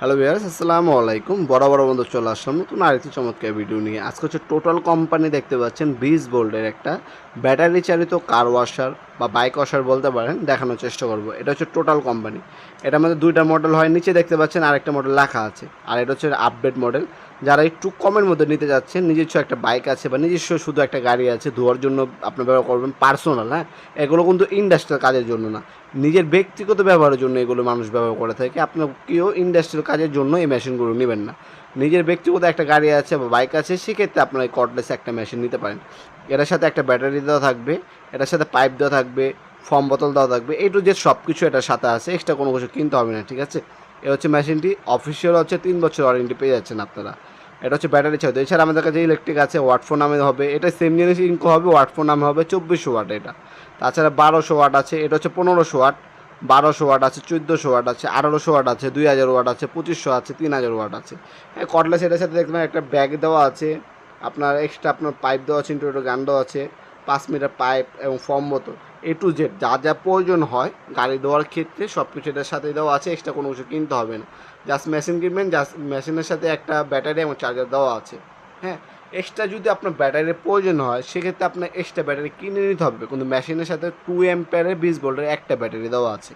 Hello viewers আসসালামু আলাইকুম। বড় বড় বন্ধু চলে আসলাম নতুন আরেকটি চমৎকার ভিডিও নিয়ে। আজকে হচ্ছে টোটাল কোম্পানি দেখতে পাচ্ছেন বিশ বোল্ডের একটা ব্যাটারি চালিত কার ওয়াশার বা বাইক ওয়াশার বলতে পারেন, দেখানোর চেষ্টা করব। এটা হচ্ছে টোটাল কোম্পানি এটার মধ্যে দুইটা মডেল হয়, নিচে দেখতে পাচ্ছেন আরেকটা মডেল লেখা আছে। আর এটা হচ্ছে আপডেট মডেল যারা একটু কমের মধ্যে নিতে যাচ্ছেন, নিজস্ব একটা বাইক আছে বা নিজস্ব শুধু একটা গাড়ি আছে, ধোয়ার জন্য আপনি ব্যবহার করবেন পার্সোনাল হ্যাঁ? এগুলো কিন্তু ইন্ডাস্ট্রিয়াল কাজের জন্য না। নিজের ব্যক্তিগত ব্যবহারের জন্য এগুলো মানুষ ব্যবহার করে থাকে। আপনার কেউ ইন্ডাস্ট্রিয়াল কাজের জন্য এই মেশিনগুলো নেবেন না। নিজের ব্যক্তিগত একটা গাড়ি আছে বা বাইক আছে, সেক্ষেত্রে আপনার এই কর্ডলেস একটা মেশিন নিতে পারেন। এটার সাথে একটা ব্যাটারি দেওয়া থাকবে, এটার সাথে পাইপ দেওয়া থাকবে ফর্ম বোতল দেওয়া থাকবে এই টু যে সব কিছু এটার সাথে আছে এক্সট্রা কোনো কিছু কিনতে হবে না, ঠিক আছে? এ হচ্ছে মেশিনটি অফিসিয়াল হচ্ছে, তিন বছর ওয়ারেন্টি পেয়ে যাচ্ছেন আপনারা। এটা হচ্ছে ব্যাটারি চাহিদা এছাড়া আমাদের কাছে ইলেকট্রিক আছে ওয়াটফোন নামে হবে। এটা সেম জিনিস ইনকো হবে ওয়াটফোন নামে হবে, চব্বিশশো ওয়াট এটা। তাছাড়া বারোশো ওয়াট আছে, এটা হচ্ছে পনেরোশো ওয়াট বারোশো ওয়াট আছে, চোদ্দোশো ওয়াট আছে, আঠারোশো ওয়াট আছে, দুই হাজার ওয়াট আছে, পঁচিশশো আছে, তিন হাজার ওয়াট আছে। হ্যাঁ কটলেস এটার সাথে দেখবেন একটা ব্যাগ দেওয়া আছে। আপনার এক্সট্রা আপনার পাইপ দেওয়া আছে ইন্টু গান দেওয়া আছে, পাঁচ মিটার পাইপ এবং ফর্ম বোতল। এ টু জেড যা যা প্রয়োজন হয় গাড়ি দেওয়ার ক্ষেত্রে সব কিছু এটার সাথে দেওয়া আছে এক্সট্রা কোনো কিছু কিনতে হবে না। জাস্ট মেশিন কিনবেন জাস্ট মেশিনের সাথে একটা ব্যাটারি এবং চার্জার দেওয়া আছে। হ্যাঁ এক্সট্রা যদি আপনার ব্যাটারির প্রয়োজন হয়, সেক্ষেত্রে আপনার এক্সট্রা ব্যাটারি কিনে নিতে হবে। কিন্তু মেশিনের সাথে টু এম্পেয়ারের বিশ ভোল্টের একটা ব্যাটারি দেওয়া আছে।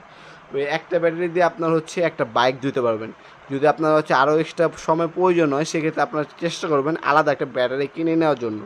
একটা ব্যাটারি দিয়ে আপনার হচ্ছে একটা বাইক ধুতে পারবেন। যদি আপনার হচ্ছে আরও এক্সট্রা সময় প্রয়োজন হয়, সেক্ষেত্রে আপনার চেষ্টা করবেন আলাদা একটা ব্যাটারি কিনে নেওয়ার জন্য।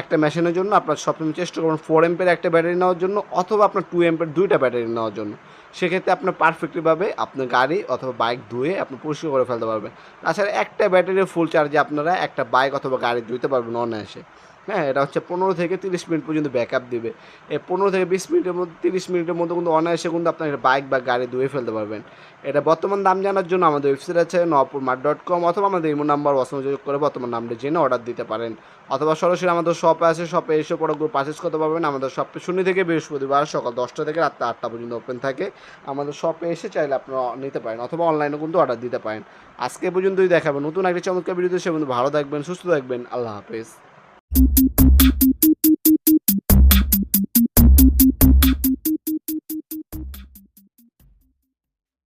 একটা মেশিনের জন্য আপনার সবসময় চেষ্টা করবেন ফোর এম্পের একটা ব্যাটারি নেওয়ার জন্য অথবা আপনার টু এম্পের দুইটা ব্যাটারি নেওয়ার জন্য। সেক্ষেত্রে আপনার পারফেক্টলিভাবে আপনার গাড়ি অথবা বাইক ধুয়ে আপনি পরিষ্কার করে ফেলতে পারবেন। তাছাড়া একটা ব্যাটারির ফুল চার্জে আপনারা একটা বাইক অথবা গাড়ি ধুতে পারবেন অনায়াসে। হ্যাঁ এটা হচ্ছে পনেরো থেকে তিরিশ মিনিট পর্যন্ত ব্যাকআপ দিবে। এই পনেরো থেকে বিশ মিনিটের মধ্যে, তিরিশ মিনিটের মধ্যে কিন্তু অনায়াসে কিন্তু আপনার একটা বাইক বা গাড়ি ধুয়ে ফেলতে পারবেন। এটা বর্তমান দাম জানার জন্য আমাদের ওয়েবসাইট আছে নপুর মার্ট ডট কম অথবা আমাদের ইমো নাম্বার যোগ করে বর্তমান নামটা জেনে অর্ডার দিতে পারেন। অথবা সরাসরি আমাদের শপে আছে শপে এসে প্রোডাক্টগুলো পারচেস করতে পারবেন। আমাদের শপে শূন্য থেকে বৃহস্পতিবার সকাল দশটা থেকে রাত্রে আটটা পর্যন্ত ওপেন থাকে। আমাদের শপে এসে চাইলে আপনারা নিতে পারেন অথবা অনলাইনে কিন্তু অর্ডার দিতে পারেন। আজকে পর্যন্তই দেখাবেন নতুন একটা চমৎকার ভিডিওতে সে কিন্তু ভালো থাকবেন, সুস্থ থাকবেন। আল্লাহ হাফেজ। thank you